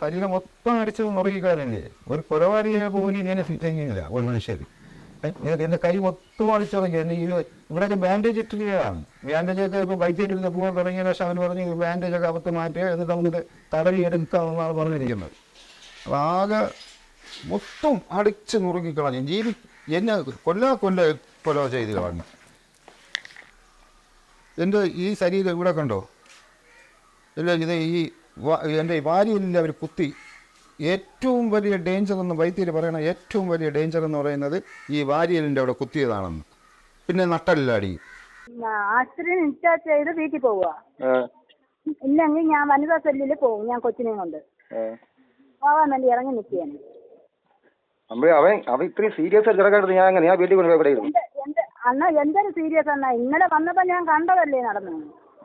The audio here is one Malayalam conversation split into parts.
ശരീരം മൊത്തം അടിച്ച് നുറുക്കിക്കാരല്ലേ ഒരു കൊലപാരിയെ പോലും ഇങ്ങനെ ചെയ്യുന്നില്ല ഒരു മനുഷ്യർ എന്റെ കൈ മൊത്തം അടിച്ചുറങ്ങി എന്റെ ഈ ഇവിടെ ബാൻഡേജ് ഇട്ടിരിക്കുകയാണ്. ബാൻഡേജ് ഒക്കെ ഇപ്പോൾ വൈദ്യുതി പോകാൻ തുടങ്ങിയ ശേഷം അവൻ പറഞ്ഞ് ബാൻഡേജ് ഒക്കെ അകത്ത് മാറ്റുക എന്നിട്ട് നമുക്ക് തടവി എടുക്കാമെന്നാണ് പറഞ്ഞിരിക്കുന്നത്. അപ്പോൾ ആകെ മൊത്തം അടിച്ച് നുറുക്കിക്കളഞ്ഞു ജീവി എന്നെ കൊല്ല കൊല്ല കൊല ചെയ്ത് കളഞ്ഞു. എന്റെ ഈ ശരീരം ഇവിടെ കണ്ടോ? ഇല്ല ഇത് ഈ എന്റെ ഈ വാരിയിൽ അവർ കുത്തി ഏറ്റവും വലിയ ഡേഞ്ചർ എന്ന് വൈദ്യർ പറയണ ഏറ്റവും വലിയ ഡേഞ്ചർ എന്ന് പറയുന്നത് ഈ വാരിയലിന്റെ അവിടെ കുത്തിയതാണെന്ന്. പിന്നെ നട്ടല്ലാടി ആശുപത്രി ചെയ്ത് വീട്ടിൽ പോവുക. ഇല്ലെങ്കിൽ ഞാൻ വനിതാ സെല്ലിൽ പോകും ഞാൻ കൊച്ചിനെയും കൊണ്ട്. പോകാൻ വേണ്ടി ഇറങ്ങി നിൽക്കുകയാണ്. അവൻ അവൻ ഇത്രയും സീരിയസ് ആയിട്ട് കിടക്കാണ്ട് ഞാൻ അങ്ങനെ ഞാൻ വീട്ടിൽ കൊണ്ട് ഇവിടെ ഇരുന്നു? എന്റെ എന്റെ അണ്ണ എന്തൊരു സീരിയസ് അണ്ണ ഇന്നലെ വന്നപ്പോ ഞാൻ കണ്ടതല്ലേ നടന്നു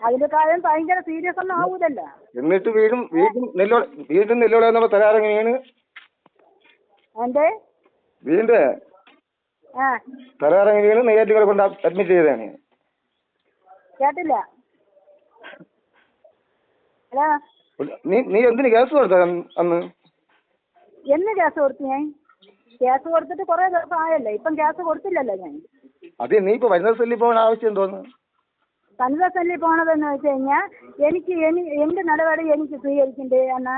അതിലേക്കാളും ഭയങ്കര സീരിയസ് ഒന്നും ആവൂലല്ലോ. എന്നിട്ട് വീടും വീടും നെല്ലോ വീണ്ടും എന്നുള്ള തരാറ് എങ്ങനെയാണ്? എന്റെ വീണ്ടും ആ. തരാറെങ്ങനെയാണ് നെയ്യാറ്റിൽ കൊണ്ട് അഡ്മിറ്റ് ചെയ്തതാണ്. കേട്ടില്ല. നീ നീ എന്തിന് കേസ് കൊടുത്ത അന്ന്? എന്ന് കേസ് കൊടുത്തു ഞാൻ? കേസ് കൊടുത്തിട്ട് കുറെ ദിവസം ആയല്ലോ. ഇപ്പം കേസ് കൊടുത്തില്ലല്ലോ ഞാൻ. അത് നീ ഇപ്പൊ വരുന്ന സെല്ലിൽ പോകാൻ ആവശ്യം എന്തോന്ന്? സെല്ലിൽ പോണതെന്ന് വെച്ച് കഴിഞ്ഞാൽ എനിക്ക് എനി എന്റെ നടപടി എനിക്ക് സ്വീകരിക്കണ്ടേ എന്നാ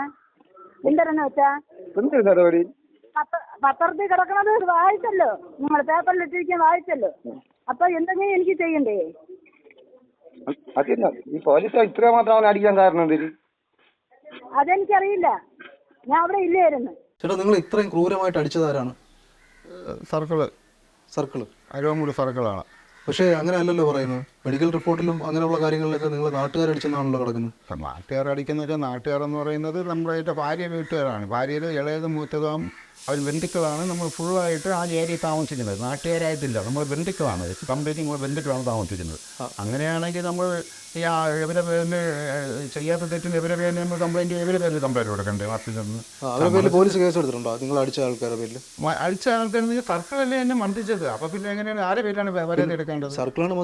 എന്തരെന്ന് വെച്ചാ? നടപടി? പത്ര പത്രത്തിൽ കിടക്കണത് വായിച്ചല്ലോ. നിങ്ങൾ പേപ്പറിൽ ഇട്ടിരിക്കാൻ വായിച്ചല്ലോ. അപ്പൊ എന്തെങ്കിലും എനിക്ക് ചെയ്യണ്ടേ? അതില്ല ഈ പോലീസ് ഇത്ര മാത്രം അടിക്കാൻ കാരണം എന്തിന്? അതെനിക്കറിയില്ല. ഞാൻ അവിടെ ഇല്ലായിരുന്നു. ചേട്ടാ നിങ്ങൾ ഇത്രയും ക്രൂരമായിട്ട് അടിച്ചതാരാണ് സർക്കിൾ. സർക്കിൾ. അരുവമൂട് സർക്കിളാണ്. പക്ഷേ അങ്ങനെ അല്ലല്ലോ പറയുന്നത്. മെഡിക്കൽ റിപ്പോർട്ടിലും അങ്ങനെയുള്ള കാര്യങ്ങളിലൊക്കെ നിങ്ങൾ നാട്ടുകാരടിച്ചെന്നാണല്ലോ കിടക്കുന്നത് നാട്ടുകാരടിക്കുന്ന നാട്ടുകാരെന്ന് പറയുന്നത് നമ്മുടെ ഭാര്യ വീട്ടുകാരാണ്. ഭാര്യയിൽ ഇളയത് മൂത്തതും അവർ ബന്ധുക്കളാണ് നമ്മൾ ഫുള്ളായിട്ട് ആ ഏരിയയിൽ താമസിക്കുന്നത് നാട്ടുകാരായിട്ടില്ല നമ്മൾ ബന്ധുക്കളാണ്. കമ്പനി നമ്മൾ ബന്ധുക്കളാണ് താമസിക്കുന്നത് അങ്ങനെയാണെങ്കിൽ നമ്മൾ ഈ ആ ഇവരെ പേരിൽ ചെയ്യാത്ത തെറ്റിന് ഇവരെ പേരിൽ നമ്മൾ കംപ്ലൈന്റ് ഇവരെ പേരിൽ കംപ്ലൈന്റ് കൊടുക്കണ്ടേ? വാർത്തയിൽ നിന്ന് പോലീസ് കേസ് എടുത്തിട്ടുണ്ടോ? നിങ്ങൾ അടിച്ച ആൾക്കാരുടെ പേരിൽ അടിച്ച ആൾക്കാരെന്ന് സർക്കിളല്ലേ എന്നെ മർദ്ദിച്ചത്? അപ്പോൾ പിന്നെ എങ്ങനെയാണ്? ആരെ പേരിലാണ് പരാതി എടുക്കേണ്ടത്? സർക്കിളാണ്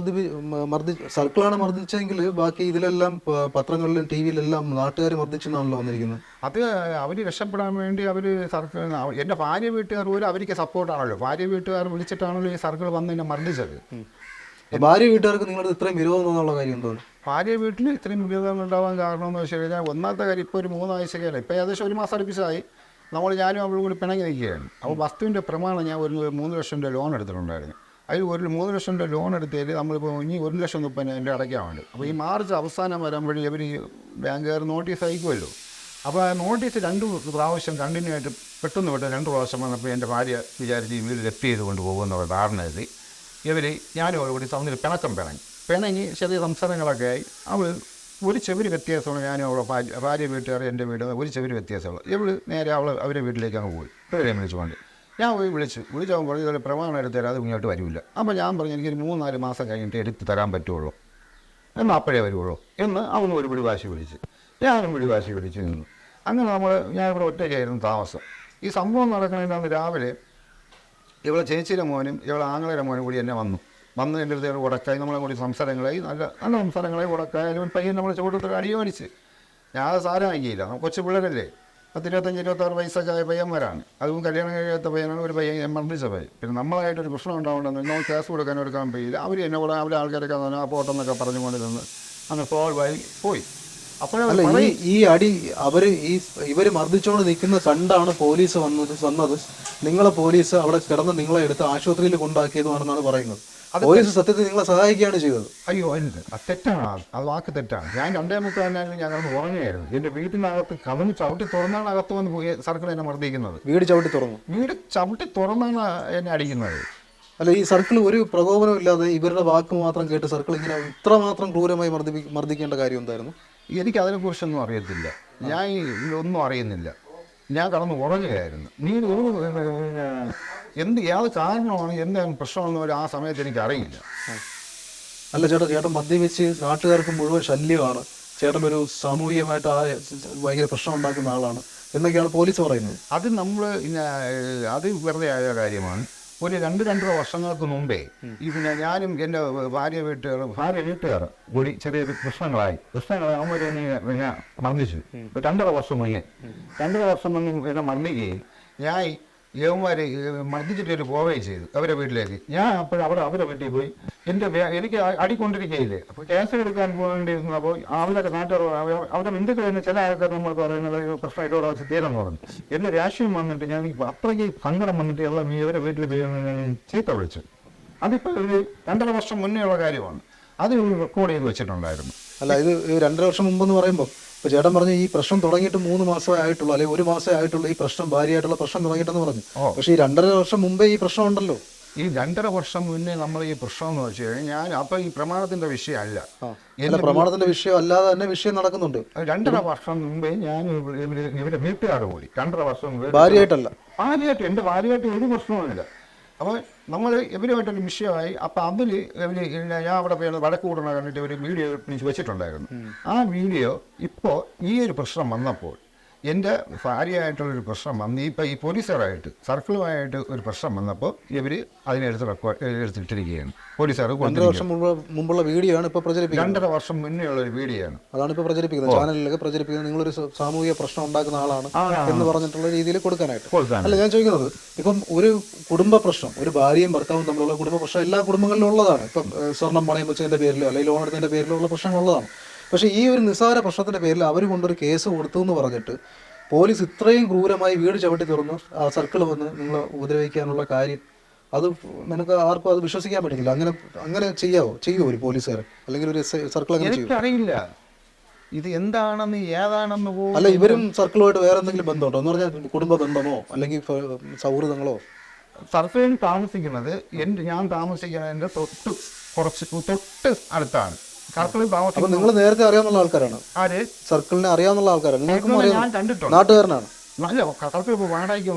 മർദ്ദി സർക്കിളാണ് മർദ്ദിച്ചെങ്കിൽ ബാക്കി ഇതിലെല്ലാം പത്രങ്ങളിലും ടി വിയിലെല്ലാം നാട്ടുകാർ മർദ്ദിച്ചെന്നാണല്ലോ വന്നിരിക്കുന്നത്. അത് അവർ രക്ഷപ്പെടാൻ വേണ്ടി അവർ സർക്കിൾ എന്റെ ഭാര്യ വീട്ടുകാർ പോലും അവർക്ക് സപ്പോർട്ടാണല്ലോ. ഭാര്യ വീട്ടുകാർ വിളിച്ചിട്ടാണല്ലോ ഈ സർക്കിൾ വന്ന് എന്നെ മർദ്ദിച്ചത്. ഭാര്യ വീട്ടുകാർക്ക് നിങ്ങളുടെ ഇത്രയും വിരോധം എന്നുള്ള കാര്യം തോന്നുന്നു ഭാര്യ വീട്ടിൽ ഇത്രയും വിരോധം ഉണ്ടാവാൻ കാരണം എന്ന് വെച്ച് കഴിഞ്ഞാൽ ഒന്നാമത്തെ കാര്യം ഇപ്പോൾ ഒരു മൂന്നാഴ്ചക്കല്ല ഇപ്പോൾ ഏകദേശം ഒരു മാസം അടുപ്പിച്ചായി. നമ്മൾ ഞാനും അവളും കൂടി പിണങ്ങി നിൽക്കുകയാണ്. അപ്പോൾ വസ്തുവിന്റെ പ്രമാണം ഞാൻ ഒരു മൂന്ന് ലക്ഷം രൂപ ലോൺ എടുത്തിട്ടുണ്ടായിരുന്നു. അതിൽ ഒരു മൂന്ന് ലക്ഷം രൂപ ലോൺ എടുത്തതിൽ നമ്മളിപ്പോൾ ഇനി ഒരു ലക്ഷം മുപ്പതിനായിരം എന്റെ അടയ്ക്കാൻ വേണ്ടി അപ്പോൾ ഈ മാർച്ച് അവസാനം വരാൻ വഴി ഇവർ ബാങ്കുകാർ നോട്ടീസ് അയക്കുമല്ലോ. അപ്പോൾ ആ നോട്ടീസ് രണ്ട് പ്രാവശ്യം കണ്ടിന്യൂ ആയിട്ട് പെട്ടെന്ന് പെട്ടെന്ന് രണ്ട് പ്രാവശ്യം വന്നപ്പോൾ എന്റെ ഭാര്യ വിചാരിച്ച് ഈ ലെഫ്റ്റ് ചെയ്ത് കൊണ്ട് പോകുമെന്നുള്ള എഴുതി ഇവർ ഞാനും അവരോട് തമ്മിൽ പിണക്കം പിണങ്ങി. പിണങ്ങി ചെറിയ സംസാരങ്ങളൊക്കെ ആയി. അവൾ ഒരു ചെവിരി വ്യത്യാസമാണ് ഞാനും അവളെ ഭാര്യ ഭാര്യ വീട്ടുകാർ എന്റെ വീട് ഒരു ചെവിരി വ്യത്യാസമുള്ളൂ. ഇവൾ നേരെ അവൾ അവരെ വീട്ടിലേക്ക് അങ്ങ് പോയി. പേരെ വിളിച്ചുകൊണ്ട് ഞാൻ പോയി വിളിച്ചു വിളിച്ചാകുമ്പോൾ ഇതുപോലെ പ്രമാണം എടുത്ത് തരാതെ ഇങ്ങോട്ട് വരില്ല അപ്പോൾ ഞാൻ പറഞ്ഞു എനിക്കൊരു മൂന്നാൽ മാസം കഴിഞ്ഞിട്ട് എടുത്ത് തരാൻ പറ്റുള്ളൂ. എന്നാൽ അപ്പോഴേ വരുള്ളൂ എന്ന് അവന് ഒരു പിടിവാശി വിളിച്ച് ഞാനും വിളി വാശി പിടിച്ച് നിന്നു. അങ്ങനെ നമ്മൾ ഞാൻ ഇവിടെ ഒറ്റയ്ക്കായിരുന്നു താമസം. ഈ സംഭവം നടക്കുന്നതിന് അന്ന് രാവിലെ ഇവളെ ചേച്ചിയുടെ മോനും ഇവളെ ആങ്ങളുടെ മോനും കൂടി എന്നെ വന്നു. വന്ന് എന്റെ അടുത്ത് ഉടക്കായി നമ്മളെ കൂടി സംസാരങ്ങളായി നല്ല നല്ല സംസാരങ്ങളായി ഉടക്കായാലും പയ്യൻ നമ്മളെ ചുവട്ടത്തിൽ അടിയോടിച്ച് ഞാൻ അത് സാരമാക്കിയില്ല. കൊച്ചു പിള്ളേരല്ലേ? പത്തിരുപത്തഞ്ച് ഇരുപത്താറ് വയസ്സൊക്കെ ആയ പയ്യന്മാരാണ്. അതും കല്യാണം കഴിയാത്ത പയ്യനാണ്. ഒരു പയ്യൻ മർദ്ദിച്ച പയ്യൻ. പിന്നെ നമ്മളായിട്ടൊരു പ്രശ്നം ഉണ്ടാവേണ്ടെന്ന് നമ്മൾ കേസ് കൊടുക്കാൻ എടുക്കാൻ പറ്റിയില്ല. അവർ എന്നെ കൂടെ അവരെ ആൾക്കാരൊക്കെ ആ പോട്ടെന്നൊക്കെ പറഞ്ഞുകൊണ്ട് നിന്ന് അങ്ങനെ സോൾവ് ആയി പോയി. അല്ല ഈ ഈ അടി അവർ ഈ ഇവർ മർദ്ദിച്ചുകൊണ്ട് നിൽക്കുന്ന കണ്ടാണ് പോലീസ് വന്നത് വന്നത്. നിങ്ങളെ പോലീസ് അവിടെ കിടന്ന് നിങ്ങളെ എടുത്ത് ആശുപത്രിയിൽ കൊണ്ടാക്കിയതുമാണെന്നാണ് പറയുന്നത്. പോലീസ് സത്യത്തിൽ നിങ്ങളെ സഹായിക്കുകയാണ് ചെയ്തത്. അയ്യോ എന്ത്? അത് തെറ്റാണ്. അത് വാക്ക് തെറ്റാണ്. ഞാൻ രണ്ടേ മുക്കാലിനായിരുന്നു ഞാൻ കിടന്ന് ഉറങ്ങുകയായിരുന്നു. എന്റെ വീട്ടിനകത്ത് കഥന്ന് ചവിട്ടി തുറന്നാണ് അകത്ത് വന്ന് പോയി സർക്കിൾ എന്നെ മർദ്ദിക്കുന്നത്. വീട് ചവിട്ടി തുറന്നു. വീട് ചവിട്ടി തുറന്നാണ് എന്നെ അടിക്കുന്നത്. അല്ല ഈ സർക്കിൾ ഒരു പ്രകോപനം ഇല്ലാതെ ഇവരുടെ വാക്ക് മാത്രം കേട്ട് സർക്കിൾ ഇങ്ങനെ ഇത്രമാത്രം ക്രൂരമായി മർദ്ദിപ്പി മർദ്ദിക്കേണ്ട കാര്യം എന്തായിരുന്നു? എനിക്ക് അതിനെക്കുറിച്ചൊന്നും അറിയത്തില്ല. ഞാൻ ഒന്നും അറിയുന്നില്ല. ഞാൻ കടന്ന് ഉറങ്ങുകയായിരുന്നു. നീ ഒരു എന്ത് ഏത് കാരണമാണ് എന്താണ് പ്രശ്നമെന്ന് ആ സമയത്ത് എനിക്ക് അറിയില്ല അല്ല ചേട്ടാ ചേട്ടൻ മദ്യപിച്ച് നാട്ടുകാർക്ക് മുഴുവൻ ശല്യമാണ്. ചേട്ടൻ ഒരു സാമൂഹികമായിട്ട് ആ ഭയങ്കര പ്രശ്നം ഉണ്ടാക്കുന്ന ആളാണ്. എന്നൊക്കെയാണ് പോലീസ് പറയുന്നത്. അത് നമ്മൾ അത് വെറുതെ ആയ കാര്യമാണ്. ഒരു രണ്ട് രണ്ടര വർഷങ്ങൾക്ക് മുമ്പേ ഈ പിന്നെ ഞാനും എന്റെ ഭാര്യ വീട്ടുകാർ ഭാര്യ വീട്ടുകാർ കൂടി ചെറിയൊരു പ്രശ്നങ്ങളായി. എന്നെ പിന്നെ മർദ്ദിച്ചു രണ്ടര വർഷം മുന്നേ. രണ്ടര വർഷം മുന്നേ എന്നെ മർദ്ദിക്കുകയും ഞാൻ യവന്മാരെ മർദ്ദിച്ചിട്ട് ഒരു പോവുകയും ചെയ്തു അവരെ വീട്ടിലേക്ക്. ഞാൻ അപ്പോൾ അവിടെ അവരെ വീട്ടിൽ പോയി. എന്റെ എനിക്ക് അടിക്കൊണ്ടിരിക്കുകയില്ലേ അപ്പോൾ കേസ് എടുക്കാൻ പോകേണ്ടിയിരുന്നപ്പോൾ അവരുടെ നാട്ടുകാർ അവ- അവരുടെ ബന്ധുക്കൾ തന്നെ ചില ആൾക്കാർ നമ്മൾ പറയുന്നത് "ഇത് പ്രശ്നമായിട്ട് അവിടെ തീരം പറഞ്ഞു. എന്റെ രാഷ്ട്രീയം വന്നിട്ട് ഞാൻ അത്രയ്ക്ക് സങ്കടം വന്നിട്ട് എല്ലാം ഇവരെ വീട്ടിൽ ചീത്ത വിളിച്ചു. അതിപ്പോൾ ഒരു രണ്ടര വർഷം മുന്നേ ഉള്ള കാര്യമാണ്. അത് റെക്കോർഡ് ചെയ്ത് വെച്ചിട്ടുണ്ടായിരുന്നു. അല്ല ഇത് ഈ രണ്ടര വർഷം മുമ്പ് എന്ന് പറയുമ്പോൾ ഇപ്പൊ ചേട്ടൻ പറഞ്ഞു ഈ പ്രശ്നം തുടങ്ങിയിട്ട് മൂന്ന് മാസമേ ആയിട്ടുള്ളൂ അല്ലെങ്കിൽ ഒരു മാസമേ ആയിട്ടുള്ളൂ ഈ പ്രശ്നം ഭാര്യയായിട്ടുള്ള പ്രശ്നം തുടങ്ങിയിട്ടെന്ന് പറഞ്ഞു. പക്ഷെ ഈ രണ്ടര വർഷം മുമ്പേ ഈ പ്രശ്നം ഉണ്ടല്ലോ. ഈ രണ്ടര വർഷം മുന്നേ നമ്മൾ ഈ പ്രശ്നം എന്ന് വെച്ച് കഴിഞ്ഞാൽ ഞാൻ അപ്പൊ ഈ പ്രമാണത്തിന്റെ വിഷയമല്ല. പ്രമാണത്തിന്റെ വിഷയം അല്ലാതെ തന്നെ വിഷയം നടക്കുന്നുണ്ട്. രണ്ടര വർഷം മുമ്പേ ഞാൻ ഇവർ വീട്ടുകാർ കൂടി രണ്ടര വർഷം മുമ്പേ ഭാര്യയായിട്ടല്ല? ഭാര്യയായിട്ട് എന്റെ ഭാര്യയായിട്ട് ഒരു പ്രശ്നവുമില്ല അപ്പോൾ നമ്മൾ ഇവരുമായിട്ടൊരു വിഷയമായി. അപ്പോൾ അതിൽ ഇവർ ഞാൻ അവിടെ പോയി വടക്ക് കൂടണ കണ്ടിട്ട് ഒരു വീഡിയോ വെച്ചിട്ടുണ്ടായിരുന്നു. ആ വീഡിയോ ഇപ്പോ ഈ ഒരു പ്രശ്നം വന്നപ്പോൾ എന്റെ ഭാര്യയായിട്ടുള്ളൊരു പ്രശ്നം വന്ന് ഇപ്പം ഈ പോലീസുകാരായിട്ട് സർക്കിളുമായിട്ട് ഒരു പ്രശ്നം വന്നപ്പോൾ ഇവർ അതിനെടുത്ത് റെക്കോർഡ് എടുത്തിട്ടിരിക്കുകയാണ്. പോലീസുകാർ രണ്ടര വർഷം മുമ്പ് മുമ്പുള്ള വീഡിയോ ആണ് ഇപ്പോൾ പ്രചരിപ്പിക്കുന്നത്. രണ്ടര വർഷം മുന്നേ ഉള്ള ഒരു വീഡിയോ ആണ് അതാണ് ഇപ്പോൾ പ്രചരിപ്പിക്കുന്നത്. ചാനലിലൊക്കെ പ്രചരിപ്പിക്കുന്നത് നിങ്ങളൊരു സാമൂഹിക പ്രശ്നം ഉണ്ടാക്കുന്ന ആളാണ്. എന്ന് പറഞ്ഞിട്ടുള്ള രീതിയിൽ കൊടുക്കാനായിട്ട്. അല്ല ഞാൻ ചോദിക്കുന്നത് ഇപ്പം ഒരു കുടുംബ പ്രശ്നം ഒരു ഭാര്യയും ഭർത്താവും തമ്മിലുള്ള കുടുംബ പ്രശ്നം എല്ലാ കുടുംബങ്ങളിലും ഉള്ളതാണ്. ഇപ്പം സ്വർണം പണയം വെച്ചതിന്റെ പേരിലോ അല്ലെങ്കിൽ ലോൺ എടുത്തതിന്റെ പേരിലോ ഉള്ള പ്രശ്നങ്ങൾ ഉള്ളതാണ്. പക്ഷേ ഈ ഒരു നിസ്സാര പ്രശ്നത്തിന്റെ പേരിൽ അവർ കൊണ്ടൊരു കേസ് കൊടുത്തു എന്ന് പറഞ്ഞിട്ട് പോലീസ് ഇത്രയും ക്രൂരമായി വീട് ചവിട്ടി തുറന്ന്. ആ സർക്കിൾ വന്ന് നിങ്ങളെ ഉപദ്രവിക്കാനുള്ള കാര്യം. അത് നിനക്ക് ആർക്കും അത് വിശ്വസിക്കാൻ പറ്റില്ല അങ്ങനെ അങ്ങനെ ചെയ്യാവോ? ചെയ്യുമോ ഒരു പോലീസുകാർ അല്ലെങ്കിൽ ഒരു സർക്കിൾ അങ്ങനെ ചെയ്യും എനിക്കറിയില്ല. ഇത് എന്താണെന്ന് ഏതാണെന്ന് പോകും അല്ല ഇവരും സർക്കിളുമായിട്ട് വേറെ എന്തെങ്കിലും ബന്ധമുണ്ടോ? എന്ന് പറഞ്ഞാൽ കുടുംബ ബന്ധമോ? അല്ലെങ്കിൽ സൗഹൃദങ്ങളോ? സർഫേയിൽ താമസിക്കുന്നത് എന്റെ ഞാൻ താമസിക്കുന്നതിന്റെ തൊട്ട് കുറച്ച് തൊട്ട് അടുത്താണ്. സർക്കിളിൽ അപ്പൊ താമസിക്കുന്ന നിങ്ങൾ നേരത്തെ അറിയാവുന്ന ആൾക്കാരാണ്. ആര്? സർക്കിളിനെ അറിയാവുന്ന ആൾക്കാരാണ്. നിങ്ങൾക്കും സർക്കിളിൽ അറിയാം. ഞാൻ കണ്ടിട്ടുണ്ട്. നാട്ടുകാരനാണ്. നല്ല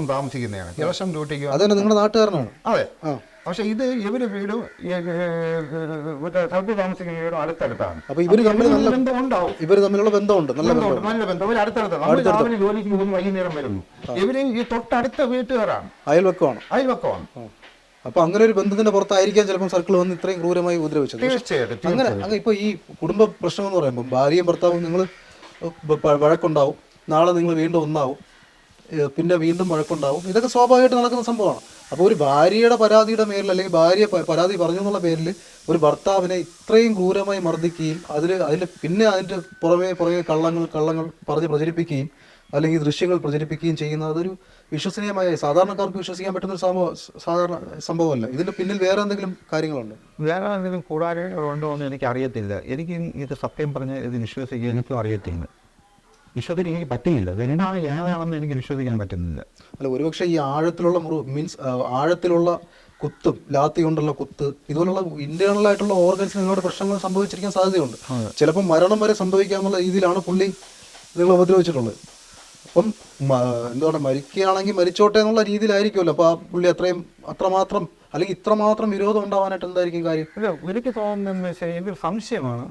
താമസിക്കുന്നതാണ്. ദിവസം ഡ്യൂട്ടിക്ക് അതന്നെ നിങ്ങളുടെ നാട്ടുകാരനാണ്. അതെ. ആ. പക്ഷെ ഇത് ഇവർ വീടും ഈ, ഏ, മറ്റേ സർക്കിൾ താമസിക്കുന്ന വീടും അടുത്തടുത്താണ്. അപ്പൊ ഇവർ തമ്മിൽ നല്ല ബന്ധം ഉണ്ടാവും ഇവർ തമ്മിലുള്ള ബന്ധമുണ്ട്. നല്ല ബന്ധം ബന്ധമുണ്ട്, നല്ല ബന്ധം. അവർ അടുത്തടുത്ത്. നമ്മൾ രാവിലെ ജോലിക്ക് പോകുന്നു വൈകുന്നേരം വരുന്നു. ഇവർ ഈ തൊട്ടടുത്ത വീട്ടുകാരാണ്. അയൽവക്കമാണ്. അയൽവക്കമാണ്. അപ്പൊ അങ്ങനെ ഒരു ബന്ധത്തിന്റെ പുറത്തായിരിക്കാം ചിലപ്പോൾ സർക്കിൾ വന്ന് ഇത്രയും ക്രൂരമായി ഉപദ്രവിച്ചത്. തീർച്ചയായിട്ടും അങ്ങനെ അങ്ങനെ ഇപ്പൊ ഈ കുടുംബ പ്രശ്നം എന്ന് പറയുമ്പോൾ ഭാര്യയും ഭർത്താവും നിങ്ങൾ വഴക്കുണ്ടാവും. നാളെ നിങ്ങൾ വീണ്ടും ഒന്നാവും. പിന്നെ വീണ്ടും വഴക്കുണ്ടാവും. ഇതൊക്കെ സ്വാഭാവികമായിട്ട് നടക്കുന്ന സംഭവമാണ്. അപ്പോൾ ഒരു ഭാര്യയുടെ പരാതിയുടെ പേരിൽ അല്ലെങ്കിൽ ഭാര്യ പരാതി പറഞ്ഞു എന്നുള്ള പേരിൽ ഒരു ഭർത്താവിനെ ഇത്രയും ക്രൂരമായി മർദ്ദിക്കുകയും അതിൽ അതിൽ പിന്നെ അതിന്റെ പുറമേ പുറകെ കള്ളങ്ങൾ കള്ളങ്ങൾ പറഞ്ഞ് പ്രചരിപ്പിക്കുകയും അല്ലെങ്കിൽ ദൃശ്യങ്ങൾ പ്രചരിപ്പിക്കുകയും ചെയ്യുന്നത് അതൊരു വിശ്വസനീയമായ സാധാരണക്കാർക്ക് വിശ്വസിക്കാൻ പറ്റുന്ന ഒരു സംഭവം സാധാരണ സംഭവമല്ല. ഇതിന്റെ പിന്നിൽ വേറെ എന്തെങ്കിലും കാര്യങ്ങളുണ്ട്? വേറെ എന്തെങ്കിലും കൂടാരങ്ങളുണ്ടോ എന്ന് എനിക്ക് അറിയത്തില്ല. എനിക്ക് ഇത് സത്യം പറഞ്ഞ് ഇത് വിശ്വസിക്കാൻ എനിക്കും അറിയത്തില്ല. വിശ്വസിക്കാൻ എനിക്ക് പറ്റുന്നില്ല. എന്താണ് ഏതാണെന്ന് എനിക്ക് വിശ്വസിക്കാൻ പറ്റുന്നില്ല. അല്ല ഒരുപക്ഷെ ഈ ആഴത്തിലുള്ള മുറിവ് മീൻസ് ആഴത്തിലുള്ള കുത്തും ലാത്തി കൊണ്ടുള്ള കുത്ത് ഇതുപോലുള്ള ഇന്റേണൽ ആയിട്ടുള്ള ഓർഗൻസിന് നിങ്ങളുടെ പ്രശ്നങ്ങൾ സംഭവിച്ചിരിക്കാൻ സാധ്യതയുണ്ട്. ചിലപ്പോൾ മരണം വരെ സംഭവിക്കാമെന്നുള്ള രീതിയിലാണ് പുള്ളി നിങ്ങൾ ഉപദ്രവിച്ചിട്ടുള്ളത്. അപ്പം എന്താ പറയുക മരിക്കുകയാണെങ്കിൽ മരിച്ചോട്ടെ എന്നുള്ള രീതിയിലായിരിക്കുമല്ലോ. അപ്പോൾ ആ പുള്ളി അത്രയും അത്രമാത്രം അല്ലെങ്കിൽ ഇത്രമാത്രം വിരോധം ഉണ്ടാവാനായിട്ട് എന്തായിരിക്കും കാര്യം? അല്ല എനിക്ക് തോന്നുന്നതെന്ന് വെച്ചാൽ ഇതൊരു സംശയമാണ്.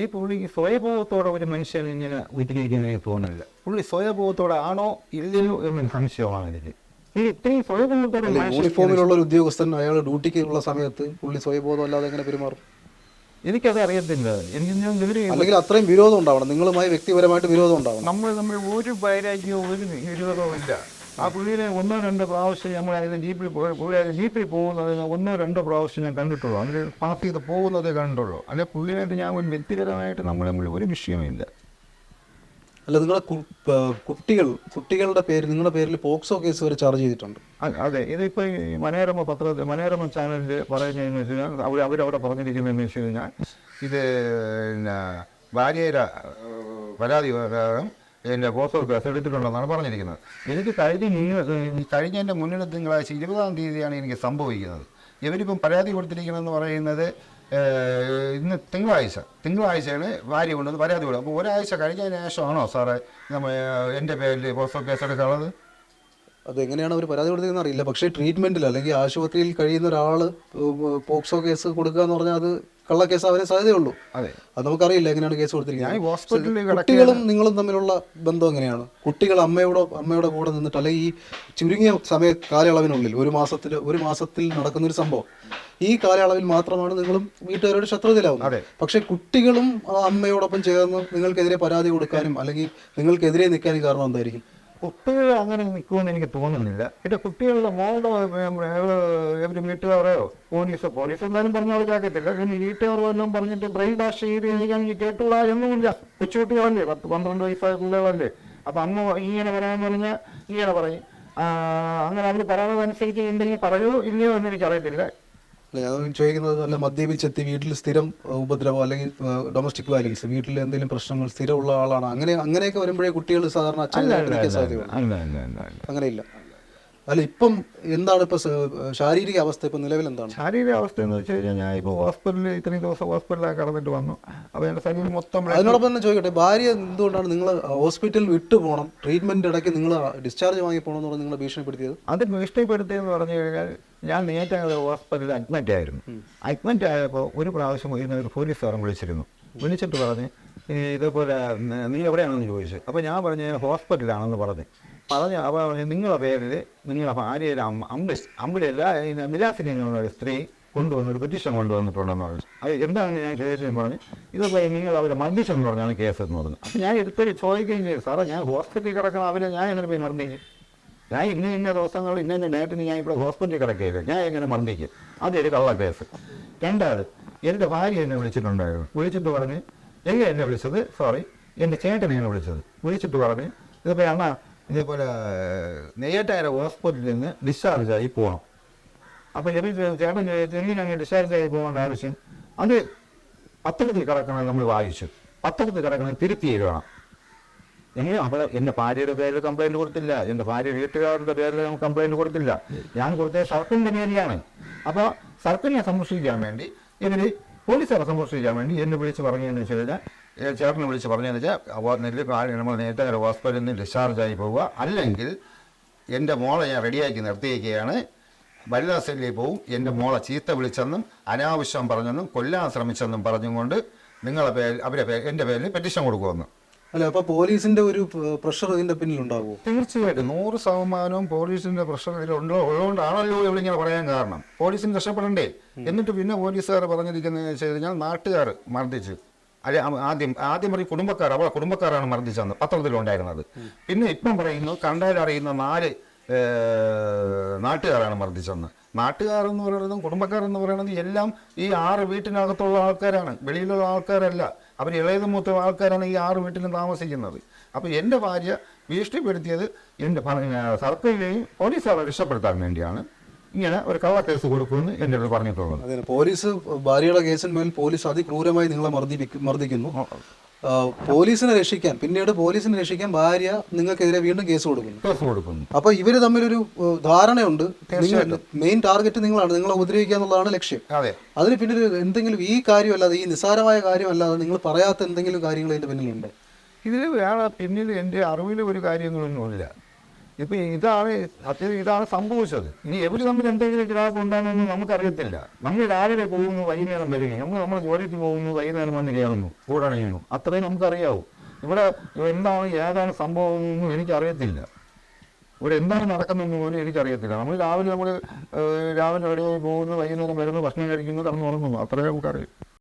ഈ പുള്ളി സ്വയബോധത്തോടെ ഒരു മനുഷ്യൻ ഇങ്ങനെ വീട്ടിലിരിക്കുന്ന എനിക്ക് തോന്നുന്നില്ല. പുള്ളി സ്വയബോധത്തോടെ ആണോ ഇല്ലയോ എന്നൊരു സംശയമാണ് ഇതിൽ യൂണിഫോമിലുള്ള ഒരു ഉദ്യോഗസ്ഥൻ അയാൾ ഡ്യൂട്ടിക്ക് ഉള്ള സമയത്ത് പുള്ളി സ്വയബോധം അല്ലാതെ എങ്ങനെ പെരുമാറും? എനിക്കത് അറിയത്തില്ല. എനിക്ക് ഞാൻ ഇവർ അല്ലെങ്കിൽ അത്രയും വിരോധം ഉണ്ടാവണം. നിങ്ങളുമായി വ്യക്തിപരമായിട്ട് വിരോധം ഉണ്ടാവണം. നമ്മൾ നമ്മൾ ഒരു വൈരാഗ്യവും ഒരു വിരോധവും ഇല്ല. ആ പുള്ളിയെ ഒന്നോ രണ്ടോ പ്രാവശ്യം നമ്മൾ അതിന് ജീപ്പിൽ പോയി പുള്ളി അതിന് ജീപ്പിൽ പോകുന്നത് ഒന്നോ രണ്ടോ പ്രാവശ്യം ഞാൻ കണ്ടിട്ടുള്ളൂ. അതിൽ പാസ് ചെയ്ത് പോകുന്നതേ കണ്ടുള്ളൂ. അല്ലെ പുള്ളിയായിട്ട് ഞാൻ ഒരു വ്യക്തിപരമായിട്ട് നമ്മൾ തമ്മിൽ ഒരു വിഷയമില്ല അല്ല നിങ്ങളെ കുട്ടികൾ കുട്ടികളുടെ പേര് നിങ്ങളുടെ പേരിൽ പോക്സോ കേസ് വരെ ചാർജ് ചെയ്തിട്ടുണ്ട്. അതെ ഇതിപ്പോൾ ഈ മനോരമ പത്രത്തിൽ മനോരമ ചാനലിൽ പറയുന്നതെന്ന് വെച്ച് കഴിഞ്ഞാൽ അവർ അവരവിടെ പറഞ്ഞിരിക്കുന്നതെന്ന് വെച്ച് കഴിഞ്ഞാൽ ഇത് പിന്നെ ഭാര്യയുടെ പരാതി പ്രകാരം എന്റെ പോസ്റ്റോ കേസ് എടുത്തിട്ടുണ്ടെന്നാണ് പറഞ്ഞിരിക്കുന്നത്. എനിക്ക് കഴിഞ്ഞ കഴിഞ്ഞതിന്റെ മുന്നിലെ തിങ്കളാഴ്ച ഇരുപതാം തീയതിയാണ് എനിക്ക് സംഭവിക്കുന്നത്. ഇവരിപ്പം പരാതി കൊടുത്തിരിക്കുന്നതെന്ന് പറയുന്നത് ഇന്ന് തിങ്കളാഴ്ച. തിങ്കളാഴ്ചയാണ് ഭാര്യ കൊണ്ടുവന്ന് പരാതി കൊടുക്കും അപ്പോൾ ഒരാഴ്ച കഴിഞ്ഞതിന് ശേഷമാണോ സാറേ നമ്മൾ എന്റെ പേരിൽ പോസ്റ്റ് കേസ് എടുക്കാനുള്ളത്? അത് എങ്ങനെയാണ് അവർ പരാതി കൊടുത്തതെന്ന് അറിയില്ല. പക്ഷേ ട്രീറ്റ്മെന്റിൽ അല്ലെങ്കിൽ ആശുപത്രിയിൽ കഴിയുന്ന ഒരാൾ പോക്സോ കേസ് കൊടുക്കുക എന്ന് പറഞ്ഞാൽ അത് കള്ളക്കേസ് അവരെ സാധ്യതയുള്ളൂ. അതെ. അത് നമുക്കറിയില്ല എങ്ങനെയാണ് കേസ് കൊടുത്തിരിക്കുന്നത്. കുട്ടികളും നിങ്ങളും തമ്മിലുള്ള ബന്ധം എങ്ങനെയാണ്? കുട്ടികൾ അമ്മയോടോ അമ്മയുടെ കൂടെ നിന്നിട്ട് അല്ലെങ്കിൽ ഈ ചുരുങ്ങിയ സമയ കാലയളവിനുള്ളിൽ ഒരു മാസത്തിൽ ഒരു മാസത്തിൽ നടക്കുന്ന ഒരു സംഭവം. ഈ കാലയളവിൽ മാത്രമാണ് നിങ്ങളും വീട്ടുകാരോട് ശത്രുതയിലാവുന്നത്. പക്ഷെ കുട്ടികളും ആ അമ്മയോടൊപ്പം ചേർന്ന് നിങ്ങൾക്കെതിരെ പരാതി കൊടുക്കാനും അല്ലെങ്കിൽ നിങ്ങൾക്കെതിരെ നിൽക്കാനും കാരണം എന്തായിരിക്കും? കുട്ടികൾ അങ്ങനെ നിൽക്കുമെന്ന് എനിക്ക് തോന്നുന്നില്ല. പിന്നെ കുട്ടികളുടെ മോളുടെ ഇവർ വീട്ടുകാരെയോ പോലീസോ പോലീസ് എന്തായാലും പറഞ്ഞ കേൾക്കത്തില്ല. പിന്നെ വീട്ടുകാർ വല്ലതും പറഞ്ഞിട്ട് ബ്രെയിൻ വാഷ് ചെയ്ത് എനിക്ക് കേട്ടുള്ള എന്നുമില്ല കൊച്ചുകുട്ടികളല്ലേ പത്ത് പന്ത്രണ്ട് വയസ്സായിട്ടുള്ളവരല്ലേ. അപ്പം അമ്മ ഇങ്ങനെ പറയാമെന്ന് പറഞ്ഞാൽ ഇങ്ങനെ പറയും. അങ്ങനെ അവർ പറയുന്നതനുസരിച്ച് എന്തെങ്കിലും പറയോ ഇല്ലയോ എന്ന് എനിക്കറിയത്തില്ല. ഞാൻ ചോദിക്കുന്നത് അല്ല മദ്യപിച്ചെത്തി വീട്ടിൽ സ്ഥിരം ഉപദ്രവം അല്ലെങ്കിൽ ഡൊമസ്റ്റിക് വയലൻസ് വീട്ടിൽ എന്തെങ്കിലും പ്രശ്നങ്ങൾ സ്ഥിരമുള്ള ആളാണ്? അങ്ങനെ അങ്ങനെയൊക്കെ വരുമ്പോഴേ കുട്ടികൾ സാധാരണ അങ്ങനെയില്ല. അല്ല ഇപ്പം എന്താണ് ഇപ്പൊ ശാരീരിക അവസ്ഥ ഇപ്പൊ നിലവിൽ എന്താണ്? ശാരീരിക അവസ്ഥ എന്ന് വെച്ച് കഴിഞ്ഞാൽ ഞാൻ ഇപ്പോൾ ഹോസ്പിറ്റലിൽ ഇത്രയും ദിവസം ഹോസ്പിറ്റലിൽ കടന്നിട്ട് വന്നു. അപ്പോൾ എന്റെ ശരീരം മൊത്തം അതിനോടൊപ്പം തന്നെ ചോദിക്കട്ടെ ഭാര്യ എന്തുകൊണ്ടാണ് നിങ്ങൾ ഹോസ്പിറ്റലിൽ വിട്ടു പോകണം? ട്രീറ്റ്മെന്റ് ഇടയ്ക്ക് നിങ്ങൾ ഡിസ്ചാർജ് വാങ്ങി പോകണം എന്ന് പറഞ്ഞ് നിങ്ങളെ ഭീഷണിപ്പെടുത്തിയത്? അത് ഭീഷണിപ്പെടുത്തിയെന്ന് പറഞ്ഞു കഴിഞ്ഞാൽ ഞാൻ നേരത്തെ ഹോസ്പിറ്റലിൽ അഡ്മിറ്റ് ആയിരുന്നു. അഡ്മിറ്റ് ആയപ്പോൾ ഒരു പ്രാവശ്യം ഇന്ന് ഒരു പോലീസുകാരൻ വിളിച്ചിരുന്നു. വിളിച്ചിട്ട് പറഞ്ഞ് "ഈ ഇതേപോലെ നീ എവിടെയാണെന്ന് ചോദിച്ചു. അപ്പോൾ ഞാൻ പറഞ്ഞ് ഹോസ്പിറ്റലാണെന്ന് പറഞ്ഞു. പറഞ്ഞ് അപ്പോൾ പറഞ്ഞു, നിങ്ങളുടെ പേരിൽ നിങ്ങളുടെ ഭാര്യയുടെ അമ്മ അമ്പ അമ്പിലല്ല നിലാസിനെ ഒരു സ്ത്രീ കൊണ്ടുവന്ന് ഒരു പെറ്റീഷൻ കൊണ്ടുവന്നിട്ടുണ്ടെന്ന് പറഞ്ഞു. അത് എന്താണ് ഞാൻ കേസ് പറഞ്ഞു ഇതൊക്കെ നിങ്ങൾ അവരെ മർദ്ദിച്ചെന്ന് പറഞ്ഞാണ് കേസ് എന്ന് പറഞ്ഞു. അപ്പം ഞാൻ എടുത്തൊരു ചോദിക്കുകയും ചെയ്തു. സാറേ ഞാൻ ഹോസ്പിറ്റലിൽ കിടക്കണം അവരെ ഞാൻ എങ്ങനെ പോയി മർദ്ദിക്കും ഞാൻ ഇന്ന ഇന്ന ദിവസങ്ങൾ ഇന്ന ഇന്ന ഡേറ്റിന് ഞാൻ ഇവിടെ ഹോസ്പിറ്റലിൽ കിടക്കുകയില്ല ഞാൻ എങ്ങനെ മർദ്ദിക്കും? അതൊരു കള്ള കേസ് രണ്ടാമത് എന്റെ ഭാര്യ എന്നെ വിളിച്ചിട്ടുണ്ടായിരുന്നു. വിളിച്ചിട്ട് പറഞ്ഞ് എങ്ങനെ എന്നെ വിളിച്ചത്? സോറി എന്റെ ചേട്ടനെയാണ് വിളിച്ചത്. വിളിച്ചിട്ട് പറഞ്ഞ് ഇതിപ്പോൾ അണ്ണ ഇതേപോലെ നെയ്യാറ്റായ ഹോസ്പിറ്റലിൽ നിന്ന് ഡിസ്ചാർജ് ആയി പോകണം അപ്പോൾ എനിക്ക് ചേട്ടൻ എങ്ങനെയാണ് ഡിസ്ചാർജ് ആയി പോകേണ്ട ആവശ്യം? അത് പത്രത്തിൽ കിടക്കണം നമ്മൾ വായിച്ചു. പത്രത്തിൽ കിടക്കണം തിരുത്തി എഴുതണം. എങ്ങനെ അപ്പോൾ എന്റെ ഭാര്യയുടെ പേരിൽ കംപ്ലൈന്റ് കൊടുത്തില്ല. എന്റെ ഭാര്യ വീട്ടുകാരുടെ പേരിൽ കംപ്ലൈന്റ് കൊടുത്തില്ല. ഞാൻ കൊടുത്ത സർക്കിളിന്റെ മേലെയാണ്. അപ്പോൾ സർക്കിളിനെ സംരക്ഷിക്കാൻ വേണ്ടി ഇവർ പോലീസുകാരെ സംരക്ഷിക്കാൻ വേണ്ടി എന്നെ വിളിച്ച് പറഞ്ഞതെന്ന് വെച്ച് കഴിഞ്ഞാൽ ചേട്ടനെ വിളിച്ച് പറഞ്ഞതെന്ന് വെച്ചാൽ നെല്ല് നമ്മൾ നേരത്തെ ഹോസ്പിറ്റലിൽ നിന്ന് ഡിസ്ചാർജ് ആയി പോവുക. അല്ലെങ്കിൽ എന്റെ മോളെ ഞാൻ റെഡിയാക്കി നിർത്തിയിരിക്കുകയാണ്. വനിതാ സെല്ലിൽ പോവും. എന്റെ മോളെ ചീത്ത വിളിച്ചെന്നും അനാവശ്യം പറഞ്ഞെന്നും കൊല്ലാൻ ശ്രമിച്ചെന്നും പറഞ്ഞുകൊണ്ട് നിങ്ങളെ പേര് അവരെ പേര് എന്റെ പേരിൽ പെറ്റിഷൻ കൊടുക്കുമെന്ന്. അല്ല അപ്പൊ പോലീസിന്റെ ഒരു പ്രഷർ ഇതിന്റെ പിന്നിൽ ഉണ്ടാവുമോ തീർച്ചയായിട്ടും. നൂറ് ശതമാനവും പോലീസിന്റെ പ്രഷർ ഇതിലുണ്ടോ ഉള്ളതുകൊണ്ടാണല്ലോ ഇവിടെ പറയാൻ കാരണം. പോലീസിന് രക്ഷപ്പെടണ്ടേ? എന്നിട്ട് പിന്നെ പോലീസുകാർ പറഞ്ഞിരിക്കുന്നത് വെച്ച് കഴിഞ്ഞാൽ നാട്ടുകാർ മർദ്ദിച്ച്. അല്ലെ ആദ്യം ആദ്യം പറയും കുടുംബക്കാർ അവളെ കുടുംബക്കാരാണ് മർദ്ദിച്ചതെന്ന് പത്രത്തിലുണ്ടായിരുന്നത്. പിന്നെ ഇപ്പം പറയുന്നു കണ്ടാൽ അറിയുന്ന നാല് നാട്ടുകാരാണ് മർദ്ദിച്ചെന്ന്. നാട്ടുകാർ എന്ന് പറയുന്നതും കുടുംബക്കാരെന്ന് പറയുന്നത് എല്ലാം ഈ ആറ് വീട്ടിനകത്തുള്ള ആൾക്കാരാണ്. വെളിയിലുള്ള ആൾക്കാരല്ല. അവർ ഇളയത് മൂത്ത ആൾക്കാരാണ് ഈ ആറ് വീട്ടിലും താമസിക്കുന്നത്. അപ്പോൾ എന്റെ ഭാര്യ ഭീഷണിപ്പെടുത്തിയത് എന്റെ സർക്കാരിനെയും പോലീസുകാരെ രക്ഷപ്പെടുത്താൻ വേണ്ടിയാണ്. ഇങ്ങനെ ഒരു കള്ള കേസ് കൊടുക്കുമെന്ന് എന്റെ അടുത്ത് പറഞ്ഞിട്ടുള്ളത്. പോലീസ് ഭാര്യയുടെ കേസിന്മേൽ പോലീസ് അതിക്രൂരമായി നിങ്ങളെ മർദ്ദിപ്പിക്കും മർദ്ദിക്കുന്നു. പോലീസിനെ രക്ഷിക്കാൻ പിന്നീട് പോലീസിനെ രക്ഷിക്കാൻ ഭാര്യ നിങ്ങൾക്കെതിരെ വീണ്ടും കേസ് കൊടുക്കുന്നു. അപ്പൊ ഇവർ തമ്മിലൊരു ധാരണയുണ്ട്. മെയിൻ ടാർഗറ്റ് നിങ്ങളാണ്. നിങ്ങളെ ഉപദ്രവിക്കുക എന്നുള്ളതാണ് ലക്ഷ്യം. അതെ. അതിന് പിന്നിൽ എന്തെങ്കിലും ഈ കാര്യമല്ലാതെ ഈ നിസ്സാരമായ കാര്യമല്ലാതെ നിങ്ങൾ പറയാത്ത എന്തെങ്കിലും കാര്യങ്ങൾ ഇതിന്റെ പിന്നിലുണ്ട്? ഇതിൽ വേറെ പിന്നിൽ എന്റെ അറിവിൽ ഒരു കാര്യങ്ങളൊന്നുമില്ല. ഇപ്പം ഇതാണ് സത്യം ഇതാണ് സംഭവിച്ചത്. ഇനി എവിടെ തമ്മിൽ എന്തെങ്കിലും ഗ്രാഫ് ഉണ്ടാകുമെന്ന് നമുക്കറിയത്തില്ല. നമ്മൾ രാവിലെ പോകുന്നു വൈകുന്നേരം വരികയും നമ്മൾ നമ്മൾ ജോലിക്ക് പോകുന്നു വൈകുന്നേരം വന്ന് കയറുന്നു കൂടണയുന്നു അത്രയും നമുക്കറിയാവൂ. ഇവിടെ എന്താണ് ഏതാണ് സംഭവം എന്നൊന്നും എനിക്കറിയത്തില്ല. ഇവിടെ എന്താണ് നടക്കുന്നതെന്ന് പോലും എനിക്കറിയത്തില്ല. നമ്മൾ രാവിലെ നമ്മൾ രാവിലെ എവിടെയോ പോകുന്നു വൈകുന്നേരം വരുന്നു ഭക്ഷണം കഴിക്കുന്നു കടന്നു ഉറങ്ങുന്നു. അത്രയും നമുക്കറിയാം.